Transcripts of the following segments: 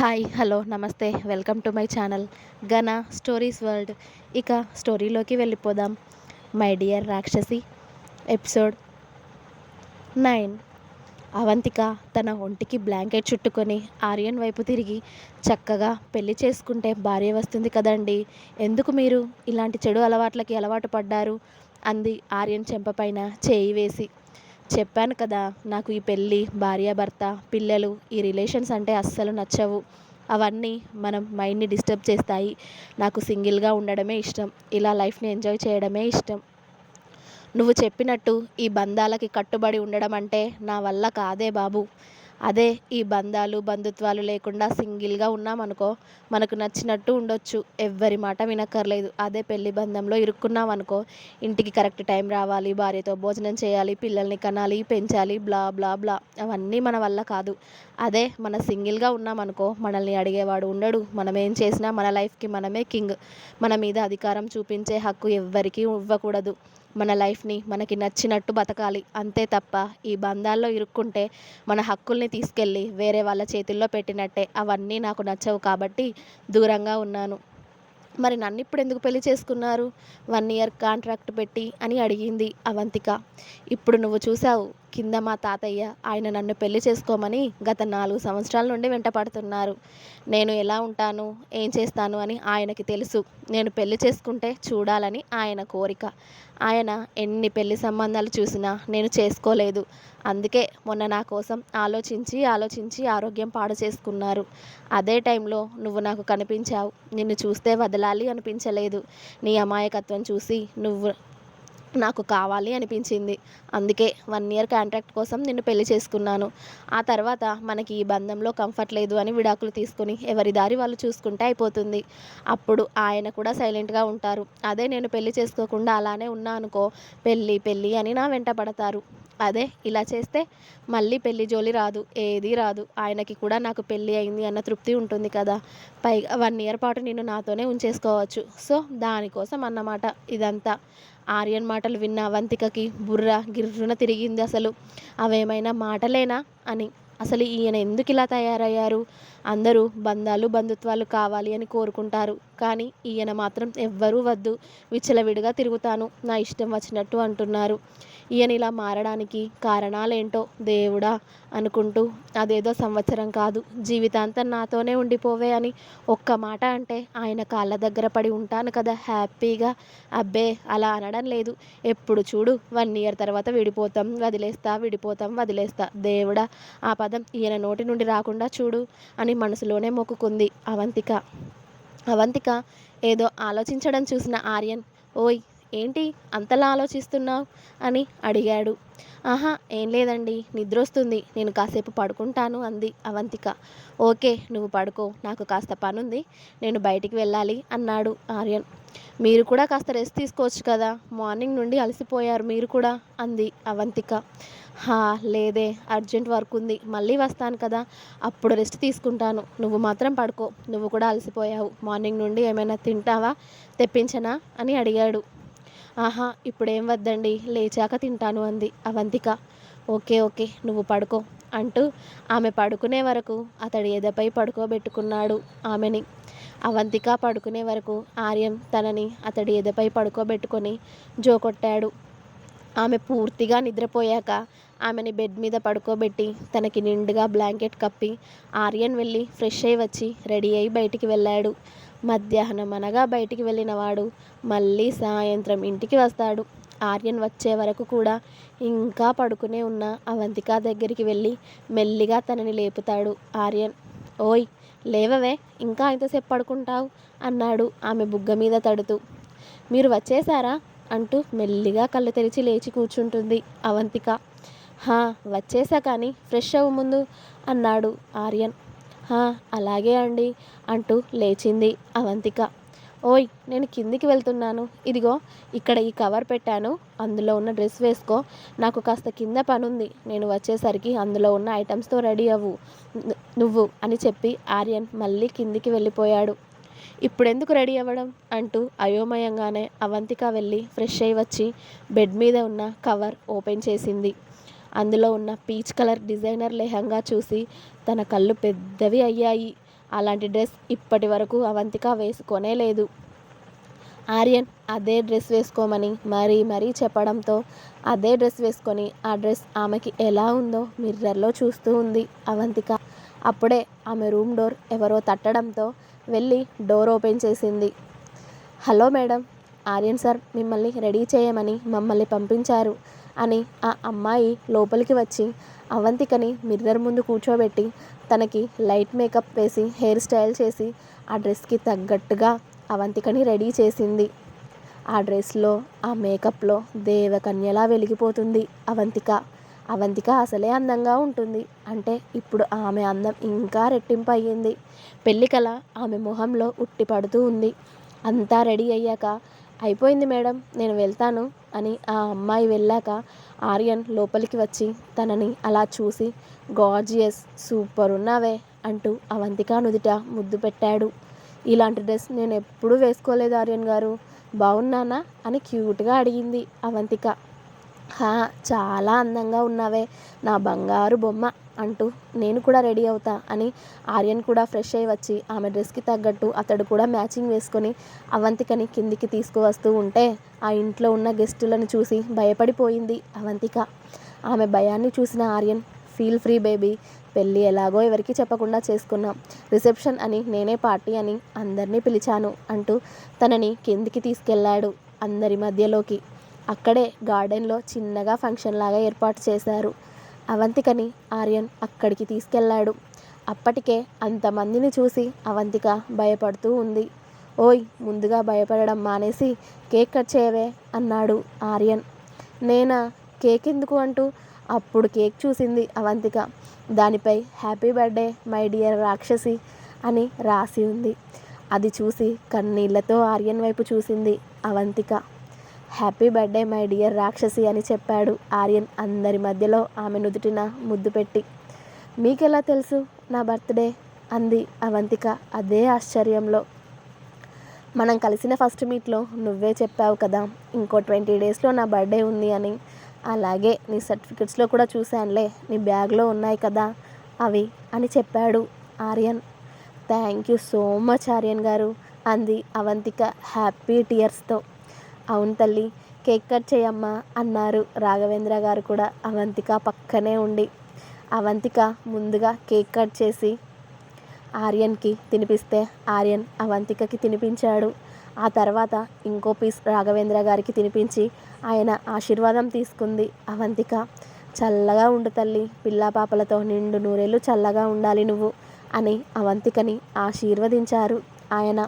Hi hello నమస్తే. Welcome to my channel Gana stories world. ఇక స్టోరీలోకి వెళ్ళిపోదాం. My dear Rakshasi episode nine. Avantika తన ఒంటికి బ్లాంకెట్ చుట్టుకొని ఆర్యన్ వైపు తిరిగి చక్కగా పెళ్ళి చేసుకుంటే భార్య వస్తుంది కదండి. ఎందుకు మీరు ఇలాంటి చెడు అలవాట్లకి అలవాటు పడ్డారు? అంది ఆర్యన్ చెంపపైన చేయి వేసి. చెప్పాను కదా నాకు ఈ పెళ్ళి భార్యాభర్త పిల్లలు ఈ రిలేషన్స్ అంటే అస్సలు నచ్చవు. అవన్నీ మనం మైండ్ని డిస్టర్బ్ చేస్తాయి. నాకు సింగిల్గా ఉండడమే ఇష్టం. ఇలా లైఫ్ని ఎంజాయ్ చేయడమే ఇష్టం. నువ్వు చెప్పినట్టు ఈ బంధాలకి కట్టుబడి ఉండడం అంటే నా వల్ల కాదే బాబు. అదే ఈ బంధాలు బంధుత్వాలు లేకుండా సింగిల్గా ఉన్నామనుకో మనకు నచ్చినట్టు ఉండొచ్చు. ఎవ్వరి మాట వినక్కర్లేదు. అదే పెళ్ళి బంధంలో ఇరుక్కున్నాం అనుకో ఇంటికి కరెక్ట్ టైం రావాలి భార్యతో భోజనం చేయాలి పిల్లల్ని కనాలి పెంచాలి బ్లా బ్లా బ్లా. అవన్నీ మన వల్ల కాదు. అదే మన సింగిల్గా ఉన్నామనుకో మనల్ని అడిగేవాడు ఉండడు. మనం ఏం చేసినా మన లైఫ్కి మనమే కింగ్. మన మీద అధికారం చూపించే హక్కు ఎవ్వరికీ ఇవ్వకూడదు. మన లైఫ్ని మనకి నచ్చినట్టు బతకాలి. అంతే తప్ప ఈ బంధాల్లో ఇరుక్కుంటే మన హక్కుల్ని తీసుకెళ్ళి వేరే వాళ్ళ చేతుల్లో పెట్టినట్టే. అవన్నీ నాకు నచ్చవు కాబట్టి దూరంగా ఉన్నాను. మరి నన్ను ఇప్పుడు ఎందుకు పెళ్ళి చేసుకున్నారు? వన్ ఇయర్ కాంట్రాక్ట్ పెట్టి అని అడిగింది అవంతిక. ఇప్పుడు నువ్వు చూసావు కింద మా తాతయ్య ఆయన నన్ను పెళ్ళి చేసుకోమని గత నాలుగు సంవత్సరాల నుండి వెంట పడుతున్నారు నేను ఎలా ఉంటాను ఏం చేస్తాను అని ఆయనకి తెలుసు. నేను పెళ్ళి చేసుకుంటే చూడాలని ఆయన కోరిక. ఆయన ఎన్ని పెళ్ళి సంబంధాలు చూసినా నేను చేసుకోలేదు. అందుకే మొన్న నా కోసం ఆలోచించి ఆలోచించి ఆరోగ్యం పాడు చేసుకున్నారు. అదే టైంలో నువ్వు నాకు కనిపించావు. నిన్ను చూస్తే వదలాలి అనిపించలేదు. నీ అమాయకత్వం చూసి నువ్వు నాకు కావాలి అనిపించింది. అందుకే వన్ ఇయర్ కాంట్రాక్ట్ కోసం నిన్ను పెళ్ళి చేసుకున్నాను. ఆ తర్వాత మనకి ఈ బంధంలో కంఫర్ట్ లేదు అని విడాకులు తీసుకుని ఎవరి దారి వాళ్ళు చూసుకుంటే అయిపోతుంది. అప్పుడు ఆయన కూడా సైలెంట్గా ఉంటారు. అదే నేను పెళ్ళి చేసుకోకుండా అలానే ఉన్నా అనుకో పెళ్ళి పెళ్ళి అని నా వెంట పడతారు. అదే ఇలా చేస్తే మళ్ళీ పెళ్ళి జోలి రాదు ఏది రాదు. ఆయనకి కూడా నాకు పెళ్ళి అయింది అన్న తృప్తి ఉంటుంది కదా. పైగా వన్ ఇయర్ పాటు నేను నాతోనే ఉంచేసుకోవచ్చు. సో దానికోసం అన్నమాట ఇదంతా. ఆర్యన్ మాటలు విన్న అవంతికకి బుర్ర గిర్రున తిరిగింది అసలు. అవేమైనా మాటలేనా అని. అసలు ఈయన ఎందుకు ఇలా తయారయ్యారు? అందరూ బంధాలు బంధుత్వాలు కావాలి అని కోరుకుంటారు. కానీ ఈయన మాత్రం ఎవ్వరూ వద్దు. విచ్చలవిడిగా తిరుగుతాను. నా ఇష్టం వచ్చినట్టు అంటున్నారు. ఈయన ఇలా మారడానికి కారణాలేంటో దేవుడా అనుకుంటూ అదేదో సంవత్సరం కాదు. జీవితాంతం నాతోనే ఉండిపోవే అని ఒక్క మాట అంటే ఆయన కాళ్ళ దగ్గర పడి ఉంటాను కదా హ్యాపీగా. అబ్బే అలా అనడం లేదు. ఎప్పుడు చూడు వన్ ఇయర్ తర్వాత విడిపోతాం వదిలేస్తా విడిపోతాం వదిలేస్తా. దేవుడా ఆ పదం ఈయన నోటి నుండి రాకుండా చూడు అని మనసులోనే మొక్కుకుంది అవంతిక. అవంతిక ఏదో ఆలోచించడం చూసిన ఆర్యన్ ఓయ్ ఏంటి అంతలా ఆలోచిస్తున్నావు? అని అడిగాడు. ఆహా ఏం లేదండి. నిద్ర వస్తుంది నేను కాసేపు పడుకుంటాను అంది అవంతిక. ఓకే నువ్వు పడుకో. నాకు కాస్త పనుంది. నేను బయటికి వెళ్ళాలి అన్నాడు ఆర్యన్. మీరు కూడా కాస్త రెస్ట్ తీసుకోవచ్చు కదా. మార్నింగ్ నుండి అలసిపోయారు మీరు కూడా అంది అవంతిక. హా లేదే. అర్జెంట్ వర్క్ ఉంది. మళ్ళీ వస్తాను కదా. అప్పుడు రెస్ట్ తీసుకుంటాను. నువ్వు మాత్రం పడుకో. నువ్వు కూడా అలసిపోయావు. మార్నింగ్ నుండి ఏమైనా తింటావా? తెప్పించనా? అని అడిగాడు. ఆహా ఇప్పుడేం వద్దండి? లేచాక తింటాను అంది అవంతిక. ఓకే ఓకే నువ్వు పడుకో అంటూ ఆమె పడుకునే వరకు అతడి ఎదపై పడుకోబెట్టుకున్నాడు ఆమెని. అవంతిక పడుకునే వరకు ఆర్యం తనని అతడి ఎదపై పడుకోబెట్టుకొని జోకొట్టాడు. ఆమె పూర్తిగా నిద్రపోయాక ఆమెని బెడ్ మీద పడుకోబెట్టి తనకి నిండుగా బ్లాంకెట్ కప్పి ఆర్యన్ వెళ్ళి ఫ్రెష్ అయి వచ్చి రెడీ అయి బయటికి వెళ్ళాడు. మధ్యాహ్నం అనగా బయటికి వెళ్ళినవాడు మళ్ళీ సాయంత్రం ఇంటికి వస్తాడు. ఆర్యన్ వచ్చే వరకు కూడా ఇంకా పడుకునే ఉన్న అవంతిక దగ్గరికి వెళ్ళి మెల్లిగా తనని లేపుతాడు. ఆర్యన్ ఓయ్ లేవవే ఇంకా ఎంతసేపు పడుకుంటావు? అన్నాడు ఆమె బుగ్గ మీద తడుతూ. మీరు వచ్చేసారా అంటూ మెల్లిగా కళ్ళు తెరిచి లేచి కూర్చుంటుంది అవంతిక. హా వచ్చేసా కానీ ఫ్రెష్ అవ్వు ముందు అన్నాడు ఆర్యన్. అలాగే అండి అంటూ లేచింది అవంతిక. ఓయ్ నేను కిందికి వెళ్తున్నాను. ఇదిగో ఇక్కడ ఈ కవర్ పెట్టాను. అందులో ఉన్న డ్రెస్ వేసుకో. నాకు కాస్త కింద పనుంది. నేను వచ్చేసరికి అందులో ఉన్న ఐటమ్స్తో రెడీ అవ్వు. నువ్వు అని చెప్పి ఆర్యన్ మళ్ళీ కిందికి వెళ్ళిపోయాడు. ఇప్పుడెందుకు రెడీ అవ్వడం? అంటూ అయోమయంగానే అవంతిక వెళ్ళి ఫ్రెష్ అయి వచ్చి బెడ్ మీద ఉన్న కవర్ ఓపెన్ చేసింది. అందులో ఉన్న పీచ్ కలర్ డిజైనర్ లెహంగా చూసి తన కళ్ళు పెద్దవి అయ్యాయి. అలాంటి డ్రెస్ ఇప్పటి వరకు అవంతిక వేసుకొనే లేదు. ఆర్యన్ అదే డ్రెస్ వేసుకోమని మరీ మరీ చెప్పడంతో అదే డ్రెస్ వేసుకొని ఆ డ్రెస్ ఆమెకి ఎలా ఉందో మిర్రర్లో చూస్తూ ఉంది అవంతిక. అప్పుడే ఆమె రూమ్ డోర్ ఎవరో తట్టడంతో వెళ్ళి డోర్ ఓపెన్ చేసింది. హలో మేడం ఆర్యన్ సార్ మిమ్మల్ని రెడీ చేయమని మమ్మల్ని పంపించారు. అని ఆ అమ్మాయి లోపలికి వచ్చి అవంతికని మిర్రర్ ముందు కూర్చోబెట్టి తనకి లైట్ మేకప్ వేసి హెయిర్ స్టైల్ చేసి ఆ డ్రెస్కి తగ్గట్టుగా అవంతికని రెడీ చేసింది. ఆ డ్రెస్లో ఆ మేకప్లో దేవకన్యలా వెలిగిపోతుంది అవంతిక. అవంతిక అసలే అందంగా ఉంటుంది. అంటే ఇప్పుడు ఆమె అందం ఇంకా రెట్టింపు అయ్యింది. పెళ్ళికల ఆమె మొహంలో ఉట్టి పడుతూ ఉంది. అంతా రెడీ అయ్యాక అయిపోయింది మేడం నేను వెళ్తాను అని ఆ అమ్మాయి వెళ్ళాక ఆర్యన్ లోపలికి వచ్చి తనని అలా చూసి గార్జియస్ సూపర్ ఉన్నావే అంటూ అవంతిక నుదుట ముద్దు పెట్టాడు. ఇలాంటి డ్రెస్ నేను ఎప్పుడూ వేసుకోలేదు ఆర్యన్ గారు బాగున్నానా అని క్యూట్గా అడిగింది అవంతిక. హా చాలా అందంగా ఉన్నావే. నా బంగారు బొమ్మ అంటూ నేను కూడా రెడీ అవుతా అని ఆర్యన్ కూడా ఫ్రెష్ అయ్యి వచ్చి ఆమె డ్రెస్కి తగ్గట్టు అతడు కూడా మ్యాచింగ్ వేసుకొని అవంతికని కిందికి తీసుకువస్తూ ఉంటే ఆ ఇంట్లో ఉన్న గెస్టులను చూసి భయపడిపోయింది అవంతిక. ఆమె భయాన్ని చూసిన ఆర్యన్ ఫీల్ ఫ్రీ బేబీ పెళ్ళి ఎలాగో ఎవరికి చెప్పకుండా చేసుకున్నాం. రిసెప్షన్ అని నేనే పార్టీ అని అందరినీ పిలిచాను అంటూ తనని కిందికి తీసుకెళ్ళాడు అందరి మధ్యలోకి. అక్కడే గార్డెన్లో చిన్నగా ఫంక్షన్ లాగా ఏర్పాటు చేశారు. అవంతికని ఆర్యన్ అక్కడికి తీసుకెళ్ళాడు. అప్పటికే అంతమందిని చూసి అవంతిక భయపడుతూ ఉంది. ఓయ్ ముందుగా భయపడడం మానేసి కేక్ కట్ చేయవే అన్నాడు ఆర్యన్. నేనా? కేక్ ఎందుకు అంటూ అప్పుడు కేక్ చూసింది అవంతిక. దానిపై హ్యాపీ బర్త్డే మై డియర్ రాక్షసి అని రాసి ఉంది. అది చూసి కన్నీళ్ళతో ఆర్యన్ వైపు చూసింది Avantika. Happy birthday my dear Rakshasi అని చెప్పాడు ఆర్యన్ అందరి మధ్యలో ఆమె నుదుటిన ముద్దు పెట్టి. మీకెలా తెలుసు నా బర్త్డే? అంది అవంతిక అదే ఆశ్చర్యంలో. మనం కలిసిన ఫస్ట్ మీట్లో నువ్వే చెప్పావు కదా ఇంకో ట్వంటీ డేస్లో నా బర్త్డే ఉంది అని. అలాగే నీ సర్టిఫికెట్స్లో కూడా చూశానులే నీ బ్యాగ్లో ఉన్నాయి కదా అవి అని చెప్పాడు Aryan. Thank you so much Aryan గారు అంది అవంతిక హ్యాపీ టీయర్స్తో. అవును తల్లి కేక్ కట్ చేయమ్మా అన్నారు రాఘవేంద్ర గారు కూడా. అవంతిక పక్కనే ఉండి అవంతిక ముందుగా కేక్ కట్ చేసి ఆర్యన్కి తినిపిస్తే ఆర్యన్ అవంతికకి తినిపించాడు. ఆ తర్వాత ఇంకో పీస్ రాఘవేంద్ర గారికి తినిపించి ఆయన ఆశీర్వాదం తీసుకుంది. అవంతిక చల్లగా ఉండు తల్లి పిల్లా పాపలతో నిండు నూరేళ్ళు చల్లగా ఉండాలి నువ్వు అని అవంతికని ఆశీర్వదించారు. ఆయన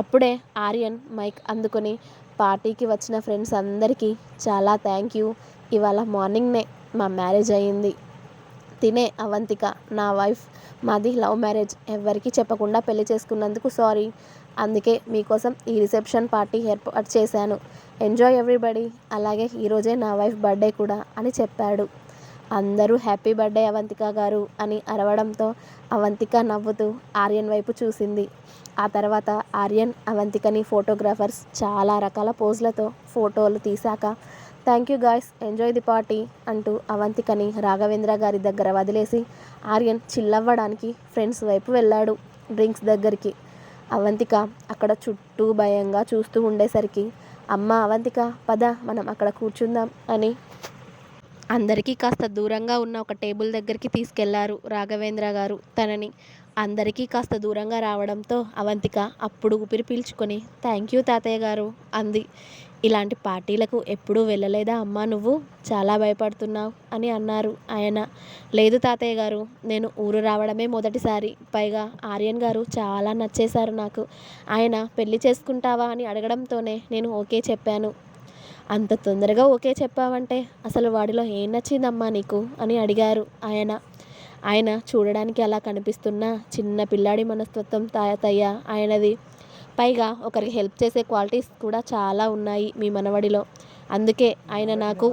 అప్పుడే ఆర్యన్ మైక్ అందుకొని పార్టీకి వచ్చిన ఫ్రెండ్స్ అందరికీ చాలా థ్యాంక్ యూ. ఇవాళ మార్నింగ్నే మా మ్యారేజ్ అయ్యింది. తినే అవంతిక నా వైఫ్ మాది లవ్ మ్యారేజ్ ఎవరికి చెప్పకుండా పెళ్ళి చేసుకున్నందుకు సారీ. అందుకే మీకోసం ఈ రిసెప్షన్ పార్టీ ఏర్పాటు చేశాను. Enjoy everybody. అలాగే ఈరోజే నా వైఫ్ బర్త్డే కూడా అని చెప్పాడు. అందరూ హ్యాపీ బర్త్డే అవంతిక గారు అని అరవడంతో అవంతిక నవ్వుతూ ఆర్యన్ వైపు చూసింది. ఆ తర్వాత ఆర్యన్ అవంతికని ఫోటోగ్రాఫర్స్ చాలా రకాల పోజులతో ఫోటోలు తీశాక thank you guys enjoy the party అంటూ అవంతికని రాఘవేంద్ర గారి దగ్గర వదిలేసి ఆర్యన్ చిల్లవ్వడానికి ఫ్రెండ్స్ వైపు వెళ్ళాడు డ్రింక్స్ దగ్గరికి. అవంతిక అక్కడ చుట్టూ భయంగా చూస్తూ ఉండేసరికి అమ్మ అవంతిక పద మనం అక్కడ కూర్చుందాం అని అందరికీ కాస్త దూరంగా ఉన్న ఒక టేబుల్ దగ్గరికి తీసుకెళ్ళారు రాఘవేంద్ర గారు. తనని అందరికీ కాస్త దూరంగా రావడంతో అవంతిక అప్పుడు ఊపిరి పీల్చుకొని థ్యాంక్ యూ తాతయ్య గారు అంది. ఇలాంటి పార్టీలకు ఎప్పుడూ వెళ్ళలేదా అమ్మా నువ్వు? చాలా భయపడుతున్నావు అని అన్నారు ఆయన. లేదు తాతయ్య గారు నేను ఊరు రావడమే మొదటిసారి. పైగా ఆర్యన్ గారు చాలా నచ్చేశారు నాకు. ఆయన పెళ్ళి చేసుకుంటావా అని అడగడంతోనే నేను ఓకే చెప్పాను. అంత తొందరగా ఓకే చెప్పావంటే అసలు వాడిలో ఏం నచ్చిందమ్మా నీకు అని అడిగారు ఆయన. ఆయన చూడడానికి అలా కనిపిస్తున్న చిన్న పిల్లాడి మనస్తత్వం తాతయ్య ఆయనది. పైగా ఒకరికి హెల్ప్ చేసే క్వాలిటీస్ కూడా చాలా ఉన్నాయి మీ మనవడిలో. అందుకే ఆయన నాకు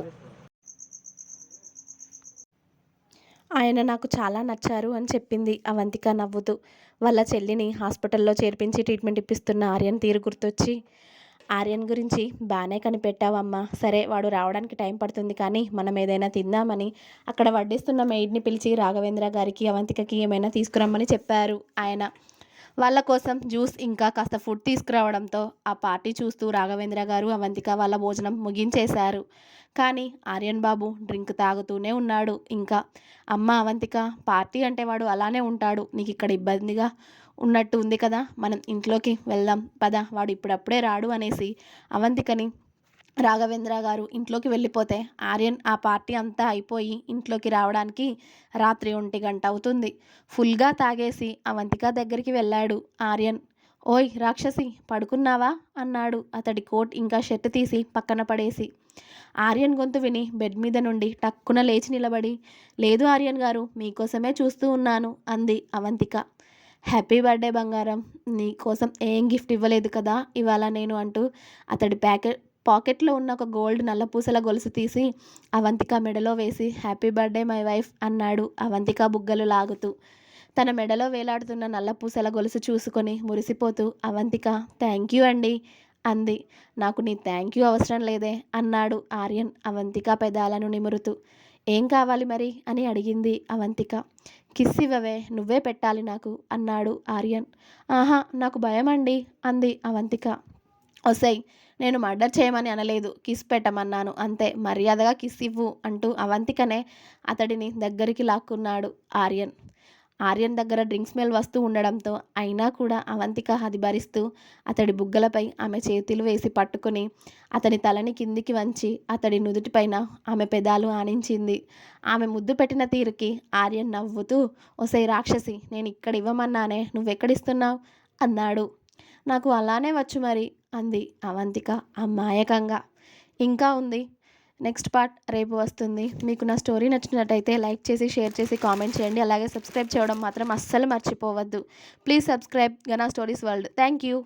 ఆయన నాకు చాలా నచ్చారు అని చెప్పింది. అవంతిక నవ్వుతూ వాళ్ళ చెల్లిని హాస్పిటల్లో చేర్పించి ట్రీట్మెంట్ ఇప్పిస్తున్న ఆర్యన్ తీరు గుర్తొచ్చి ఆర్యన్ గురించి బాగానే కనిపెట్టావమ్మా. సరే వాడు రావడానికి టైం పడుతుంది కానీ మనం ఏదైనా తిందామని అక్కడ వడ్డిస్తున్న మెయిడ్ని పిలిచి రాఘవేంద్ర గారికి అవంతికకి ఏమైనా తీసుకురమ్మని చెప్పారు ఆయన. వాళ్ళ కోసం జ్యూస్ ఇంకా కాస్త ఫుడ్ తీసుకురావడంతో ఆ పార్టీ చూస్తూ రాఘవేంద్ర గారు అవంతిక వాళ్ళ భోజనం ముగించేశారు. కానీ ఆర్యన్ బాబు డ్రింక్ తాగుతూనే ఉన్నాడు. ఇంకా అమ్మ అవంతిక పార్టీ అంటే వాడు అలానే ఉంటాడు. నీకు ఇక్కడ ఇబ్బందిగా ఉన్నట్టు ఉంది కదా మనం ఇంట్లోకి వెళ్దాం పద వాడు ఇప్పుడప్పుడే రాడు అనేసి అవంతికని రాఘవేంద్ర గారు ఇంట్లోకి వెళ్ళిపోతే ఆర్యన్ ఆ పార్టీ అంతా అయిపోయి ఇంట్లోకి రావడానికి రాత్రి ఒంటి గంట అవుతుంది. ఫుల్గా తాగేసి అవంతిక దగ్గరికి వెళ్ళాడు. ఆర్యన్ ఓయ్ రాక్షసి పడుకున్నావా? అన్నాడు. అతడి కోట్ ఇంకా షర్ట్ తీసి పక్కన పడేసి. ఆర్యన్ గొంతు విని బెడ్ మీద నుండి టక్కున లేచి నిలబడి లేదు ఆర్యన్ గారు మీకోసమే చూస్తూ ఉన్నాను అంది అవంతిక. హ్యాపీ బర్త్డే బంగారం. నీ కోసం ఏం గిఫ్ట్ ఇవ్వలేదు కదా ఇవాళ నేను అంటూ అతడి ప్యాకెట్ పాకెట్లో ఉన్న ఒక గోల్డ్ నల్ల పూసల గొలుసు తీసి అవంతిక మెడలో వేసి హ్యాపీ బర్త్డే మై వైఫ్ అన్నాడు అవంతిక బుగ్గలు లాగుతూ. తన మెడలో వేలాడుతున్న నల్ల పూసల గొలుసు చూసుకొని మురిసిపోతూ అవంతిక థ్యాంక్ యూ అండి అంది. నాకు నీ థ్యాంక్ యూ అవసరం లేదే అన్నాడు ఆర్యన్ అవంతిక పెదాలను నిమురుతూ. ఏం కావాలి మరి? అని అడిగింది అవంతిక. కిస్ ఇవ్వవే నువ్వే పెట్టాలి నాకు అన్నాడు ఆర్యన్. ఆహా నాకు భయం అండి అంది అవంతిక. ఒసై నేను మర్డర్ చేయమని అనలేదు కిస్ పెట్టమన్నాను అంతే మర్యాదగా కిస్ ఇవ్వు అంటూ అవంతికనే అతడిని దగ్గరికి లాక్కున్నాడు ఆర్యన్. ఆర్యన్ దగ్గర డ్రింక్ స్మెల్ వస్తూ ఉండడంతో అయినా కూడా అవంతిక అది భరిస్తూ అతడి బుగ్గలపై ఆమె చేతులు వేసి పట్టుకుని అతని తలని కిందికి వంచి అతడి నుదుటిపైన ఆమె పెదాలు ఆనించింది. ఆమె ముద్దు పెట్టిన తీరుకి ఆర్యన్ నవ్వుతూ ఒసై రాక్షసి నేను ఇక్కడ ఇవ్వమన్నానే నువ్వెక్కడిస్తున్నావు? అన్నాడు. నాకు అలానే వచ్చు మరి అంది అవంతిక అమాయకంగా. ఇంకా ఉంది నెక్స్ట్ పార్ట్ రేపు వస్తుంది. మీకు నా స్టోరీ నచ్చినట్టయితే లైక్ చేసి షేర్ చేసి కామెంట్ చేయండి. అలాగే సబ్స్క్రైబ్ చేయడం మాత్రం అస్సలు మర్చిపోవద్దు. Please subscribe Gana stories world. Thank you.